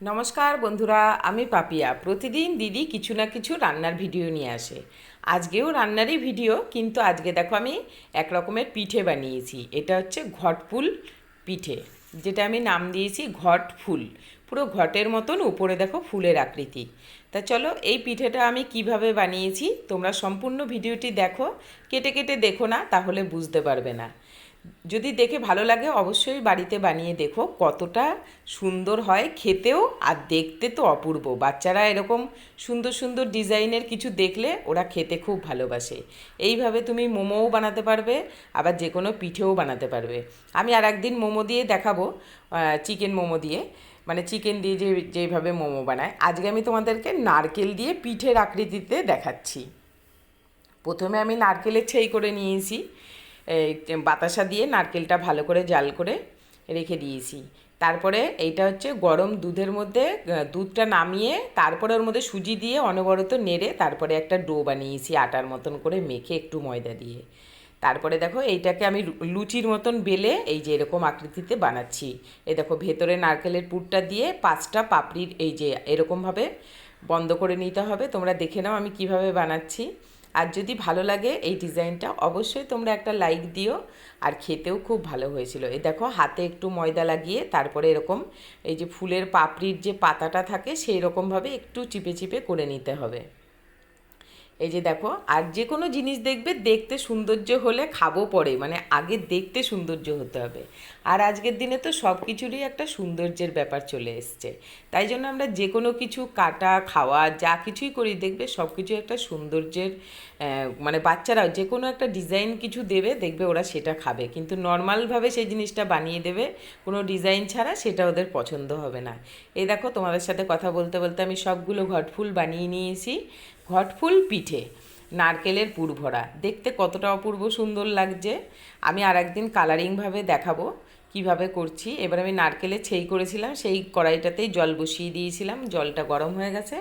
নমস্কার বন্ধুরা, আমি পাপিয়া। প্রতিদিন দিদি কিছু না কিছু রান্নার ভিডিও নিয়ে আসে। আজকেও রান্নারই ভিডিও, কিন্তু আজকে দেখো আমি এক রকমের পিঠে বানিয়েছি। এটা হচ্ছে ঘটফুল পিঠে, যেটা আমি নাম দিয়েছি ঘট ফুল পুরো ঘটের মতন উপরে দেখো ফুলের আকৃতি। তা চলো, এই পিঠেটা আমি কীভাবে বানিয়েছি, তোমরা সম্পূর্ণ ভিডিওটি দেখো। কেটে কেটে দেখো না, তাহলে বুঝতে পারবে না। যদি দেখে ভালো লাগে, অবশ্যই বাড়িতে বানিয়ে দেখো। কতটা সুন্দর হয় খেতেও আর দেখতে তো অপূর্ব। বাচ্চারা এরকম সুন্দর সুন্দর ডিজাইনের কিছু দেখলে ওরা খেতে খুব ভালোবাসে। এইভাবে তুমি মোমোও বানাতে পারবে, আবার যে কোনো পিঠেও বানাতে পারবে। আমি আর একদিন মোমো দিয়ে দেখাবো চিকেন মোমো দিয়ে। মানে চিকেন দিয়ে যে, যেভাবে মোমো বানায়। আজকে আমি তোমাদেরকে নারকেল দিয়ে পিঠের আকৃতিতে দেখাচ্ছি। প্রথমে আমি নারকেলের ছেই করে নিয়েছি। বাতাসা দিয়ে নারকেলটা ভালো করে জাল করে রেখে দিয়েছি। তারপরে এইটা হচ্ছে গরম দুধের মধ্যে দুধটা নামিয়ে তারপরে ওর মধ্যে সুজি দিয়ে অনবরত নেড়ে তারপরে একটা ডো বানিয়েছি আটার মতন করে মেখে একটু ময়দা দিয়ে। তারপরে দেখো এইটাকে আমি লুচির মতন বেলে এই যে এরকম আকৃতিতে বানাচ্ছি। এই দেখো ভেতরে নারকেলের পুরটা দিয়ে পাঁচটা পাপড়ির এই যে এরকমভাবে বন্ধ করে নিতে হবে। তোমরা দেখে নাও আমি কীভাবে বানাচ্ছি। আর যদি ভালো লাগে এই ডিজাইনটা, অবশ্যই তোমরা একটা লাইক দিও। আর খেতেও খুব ভালো হয়েছিল। এই দেখো, হাতে একটু ময়দা লাগিয়ে তারপরে এরকম এই যে ফুলের পাপড়ির যে পাতাটা থাকে সেই রকমভাবে একটু চিপে চিপে করে নিতে হবে। এই যে দেখো, আর যে কোনো জিনিস দেখবে, দেখতে সৌন্দর্য হলে খাব পরে মানে আগে দেখতে সৌন্দর্য হতে হবে। আর আজকের দিনে তো সব কিছুরই একটা সৌন্দর্যের ব্যাপার চলে এসছে। তাই জন্য আমরা যে কোনো কিছু কাটা, খাওয়া, যা কিছুই করি, দেখবে সব কিছু একটা সৌন্দর্যের মানে বাচ্চারাও যে কোনো একটা ডিজাইন কিছু দেবে, দেখবে ওরা সেটা খাবে। কিন্তু নর্মালভাবে সেই জিনিসটা বানিয়ে দেবে, কোনো ডিজাইন ছাড়া সেটা ওদের পছন্দ হবে না। এই দেখো, তোমাদের সাথে কথা বলতে বলতে আমি সবগুলো ঘটফুল বানিয়ে নিয়েছি। ঘটফুল পিঠে, নারকেলের পুর ভরা দেখতে কতটা অপূর্ব সুন্দর লাগছে। আমি আর একদিন কালারিংভাবে দেখাবো। কীভাবে করছি? এবার আমি নারকেলের ছেই করেছিলাম, সেই কড়াইটাতেই জল বসিয়ে দিয়েছিলাম, জলটা গরম হয়ে গেছে।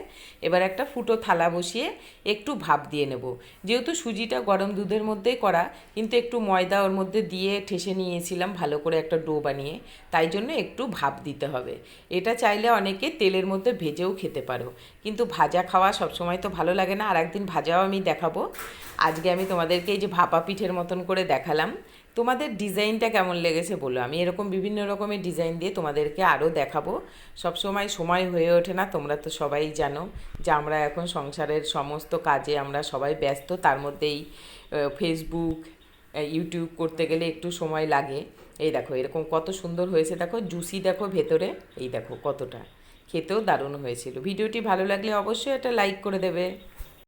এবার একটা ফুটো থালা বসিয়ে একটু ভাপ দিয়ে নেব। যেহেতু সুজিটা গরম দুধের মধ্যেই করা, কিন্তু একটু ময়দা ওর মধ্যে দিয়ে ঠেসে নিয়েছিলাম ভালো করে একটা ডো বানিয়ে, তাই জন্য একটু ভাপ দিতে হবে। এটা চাইলে অনেকে তেলের মধ্যে ভেজেও খেতে পারো। কিন্তু ভাজা খাওয়া সবসময় তো ভালো লাগে না আর একদিন ভাজাও আমি দেখাবো। আজকে আমি তোমাদেরকে এই যে ভাপা পিঠের মতন করে দেখালাম। তোমাদের ডিজাইনটা কেমন লেগেছে বলো? আমি এরকম বিভিন্ন রকমের ডিজাইন দিয়ে তোমাদেরকে আরও দেখাবো। সবসময় সময় সময় হয়ে ওঠে না, তোমরা তো সবাই জানো যে আমরা এখন সংসারের সমস্ত কাজে আমরা সবাই ব্যস্ত, তার মধ্যেই ফেসবুক ইউটিউব করতে গেলে একটু সময় লাগে। এই দেখো, এরকম কত সুন্দর হয়েছে, দেখো জুসি দেখো ভেতরে, এই দেখো কতটা। খেতেও দারুণ হয়েছিল। ভিডিওটি ভালো লাগলে অবশ্যই একটা লাইক করে দেবে।